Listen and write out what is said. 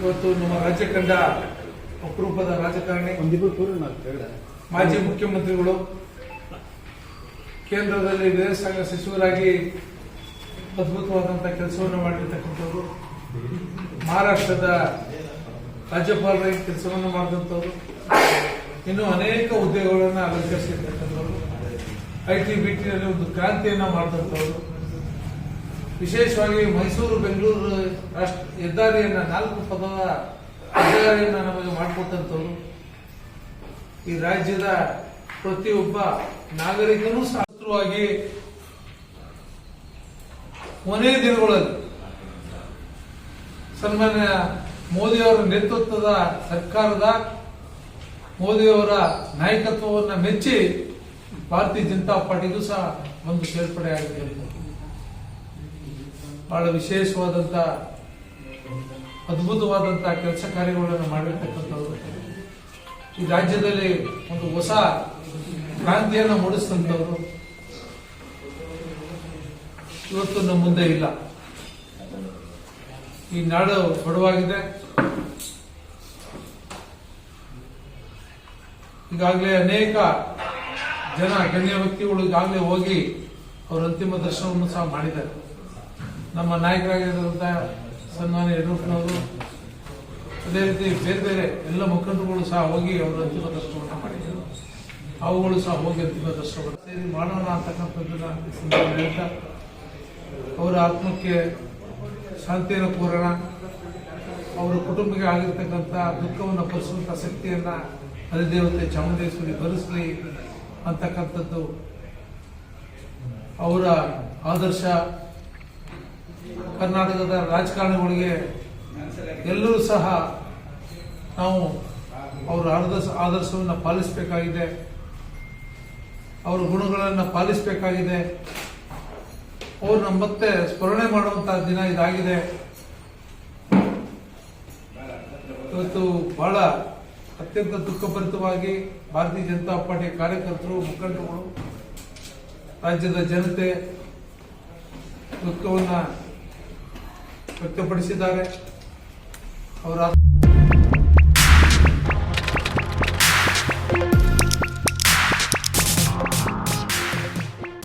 ಇವತ್ತು ನಮ್ಮ ರಾಜ್ಯ ಕಂಡ ಅಪರೂಪದ ರಾಜಕಾರಣಿ ಮಾಜಿ ಮುಖ್ಯಮಂತ್ರಿಗಳು ಕೇಂದ್ರದಲ್ಲಿ ವಿದೇಶಾಂಗ ಸಚಿವರಾಗಿ ಅದ್ಭುತವಾದಂಥ ಕೆಲಸವನ್ನು ಮಾಡಿರ್ತಕ್ಕಂಥವ್ರು ಮಹಾರಾಷ್ಟ್ರದ ರಾಜ್ಯಪಾಲರಾಗಿ ಕೆಲಸವನ್ನು ಮಾಡಿದಂಥವ್ರು ಇನ್ನು ಅನೇಕ ಹುದ್ದೆಗಳನ್ನು ಅಲಂಕರಿಸಿರ್ತಕ್ಕಂಥವ್ರು ಐ ಟಿ ಬಿಟಿನಲ್ಲಿ ಒಂದು ಕ್ರಾಂತಿಯನ್ನು ಮಾಡಿದಂಥವ್ರು. ವಿಶೇಷವಾಗಿ ಮೈಸೂರು, ಬೆಂಗಳೂರು ರಾಷ್ಟ್ರ ಹೆದ್ದಾರಿಯನ್ನ ನಾಲ್ಕು ಪದದ ಹೆದ್ದಾರಿಯನ್ನ ನಮಗೆ ಮಾಡಿಕೊಟ್ಟಂಥವ್ರು. ಈ ರಾಜ್ಯದ ಪ್ರತಿಯೊಬ್ಬ ನಾಗರಿಕನೂ ಶಾಸ್ತ್ರವಾಗಿ ಕೊನೆಯ ದಿನಗಳಲ್ಲಿ ಸನ್ಮಾನ್ಯ ಮೋದಿಯವರ ನೇತೃತ್ವದ ಸರ್ಕಾರದ ಮೋದಿಯವರ ನಾಯಕತ್ವವನ್ನು ಮೆಚ್ಚಿ ಭಾರತೀಯ ಜನತಾ ಪಾರ್ಟಿಗೂ ಸಹ ಒಂದು ಸೇರ್ಪಡೆ ಆಗಿದೆ ಬಹಳ ವಿಶೇಷವಾದಂತ ಅದ್ಭುತವಾದಂತ ಕೆಲಸ ಕಾರ್ಯಗಳನ್ನು ಮಾಡಿರ್ತಕ್ಕಂಥವ್ರು. ಈ ರಾಜ್ಯದಲ್ಲಿ ಒಂದು ಹೊಸ ಕ್ರಾಂತಿಯನ್ನು ಮೂಡಿಸಿದಂಥವ್ರು ಇವತ್ತು ನಮ್ಮ ಮುಂದೆ ಇಲ್ಲ. ಈ ನಾಡು ಬಡವಾಗಿದೆ. ಈಗಾಗಲೇ ಅನೇಕ ಜನ ಗಣ್ಯ ವ್ಯಕ್ತಿಗಳು ಈಗಾಗಲೇ ಹೋಗಿ ಅವರ ಅಂತಿಮ ದರ್ಶನವನ್ನು ಸಹ ಮಾಡಿದ್ದಾರೆ. ನಮ್ಮ ನಾಯಕರಾಗಿರುವಂತಹ ಸನ್ಮಾನ್ಯ ಯಡಿಯೂರಪ್ಪನವರು, ಅದೇ ರೀತಿ ಬೇರೆ ಬೇರೆ ಎಲ್ಲ ಮುಖಂಡರುಗಳು ಸಹ ಹೋಗಿ ಅವರ ಅಂತಿಮ ದರ್ಶನವನ್ನು ಮಾಡಿದರು. ಅವುಗಳು ಸಹ ಹೋಗಿ ಅಂತಿಮ ದರ್ಶನ ಸೇರಿ ಮಾಡೋಣ ಅಂತಕ್ಕಂಥದ್ದನ್ನ ಹೇಳ್ತಾ ಅವರ ಆತ್ಮಕ್ಕೆ ಶಾಂತಿಯನ್ನು ಕೋರೋಣ. ಅವರ ಕುಟುಂಬಕ್ಕೆ ಆಗಿರ್ತಕ್ಕಂಥ ದುಃಖವನ್ನು ಭರಿಸುವಂಥ ಶಕ್ತಿಯನ್ನು ಅಧಿದೇವತೆ ಚಾಮುಂಡೇಶ್ವರಿ ಭರಿಸಲಿ ಅಂತಕ್ಕಂಥದ್ದು ಅವರ ಆದರ್ಶ. ಕರ್ನಾಟಕದ ರಾಜಕಾರಣಿಗಳಿಗೆ ಎಲ್ಲರೂ ಸಹ ನಾವು ಅವರ ಆದರ್ಶ ಆದರ್ಶವನ್ನು ಪಾಲಿಸಬೇಕಾಗಿದೆ. ಅವರ ಗುಣಗಳನ್ನು ಪಾಲಿಸಬೇಕಾಗಿದೆ. ಅವ್ರನ್ನ ಮತ್ತೆ ಸ್ಮರಣೆ ಮಾಡುವಂತಹ ದಿನ ಇದಾಗಿದೆ. ಇವತ್ತು ಬಹಳ ಅತ್ಯಂತ ದುಃಖಭರಿತವಾಗಿ ಭಾರತೀಯ ಜನತಾ ಪಾರ್ಟಿ ಕಾರ್ಯಕರ್ತರು, ಮುಖಂಡರುಗಳು, ರಾಜ್ಯದ ಜನತೆ, ದುಃಖವನ್ನ ವ್ಯಕ್ತಪಡಿಸಿದ್ದಾರೆ. ಅವರ